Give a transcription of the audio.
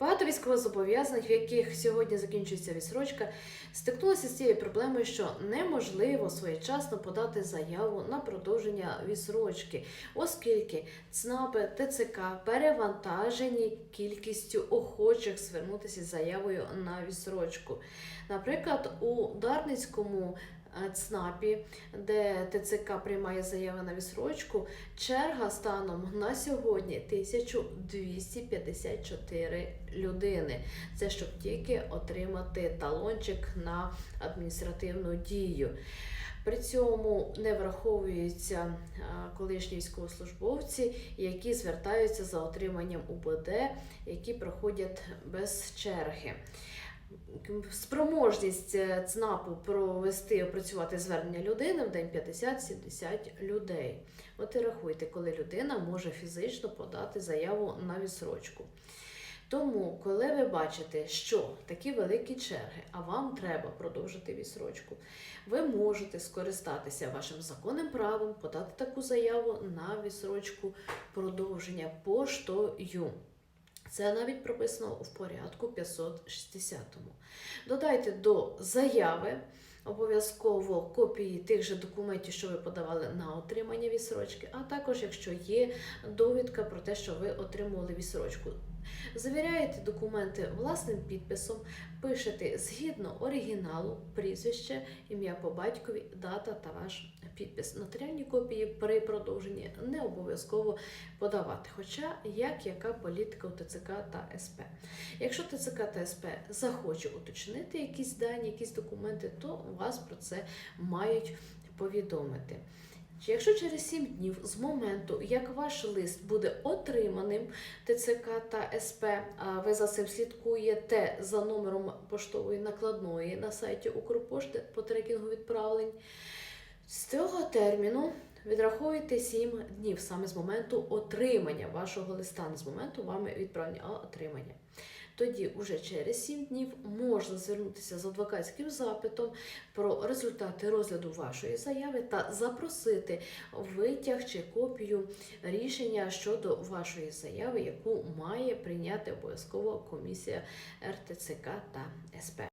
Багато військовозобов'язаних, в яких сьогодні закінчується відсрочка, стикнулися з цією проблемою, що неможливо своєчасно подати заяву на продовження відсрочки, оскільки ЦНАПи ТЦК перевантажені кількістю охочих звернутися з заявою на відсрочку. Наприклад, у Дарницькому е, ЦНАПі, де ТЦК приймає заяви на відсрочку, черга станом на сьогодні 1254 людини. Це щоб тільки отримати талончик на адміністративну дію. При цьому не враховуються колишні військовослужбовці, які звертаються за отриманням УБД, які проходять без черги. Спроможність е, ЦНАПу провести опрацювати звернення людини в день 50-70 людей. От і рахуйте, коли людина може фізично подати заяву на відсрочку. Тому, коли ви бачите, що такі великі черги, а вам треба продовжити відсрочку, ви можете скористатися вашим законним правом, подати таку заяву на відсрочку продовження поштою. Це навіть прописано в порядку 560. Додайте до заяви обов'язково копії тих же документів, що ви подавали на отримання відсрочки, а також якщо є довідка про те, що ви отримували відсрочку. Завіряєте документи власним підписом, пишете згідно оригіналу, прізвище, ім'я по батькові, дата та ваш підпис. Нотаріальні копії при продовженні не обов'язково подавати. Хоча як яка політика у ТЦК та СП. Якщо ТЦК та СП захоче уточнити якісь дані, якісь документи, то вас про це мають повідомити. Чи Якщо через 7 днів з моменту, як ваш лист буде отриманим ТЦК та СП, ви за цим слідкуєте за номером поштової накладної на сайті Укрпошти по трекінгу відправлень, з цього терміну відраховуйте 7 днів саме з моменту отримання вашого листа, не з моменту вами відправлення, а отримання. Тоді, уже через 7 днів, можна звернутися з адвокатським запитом про результати розгляду вашої заяви та запросити витяг чи копію рішення щодо вашої заяви, яку має прийняти обов'язково комісія РТЦК та СП.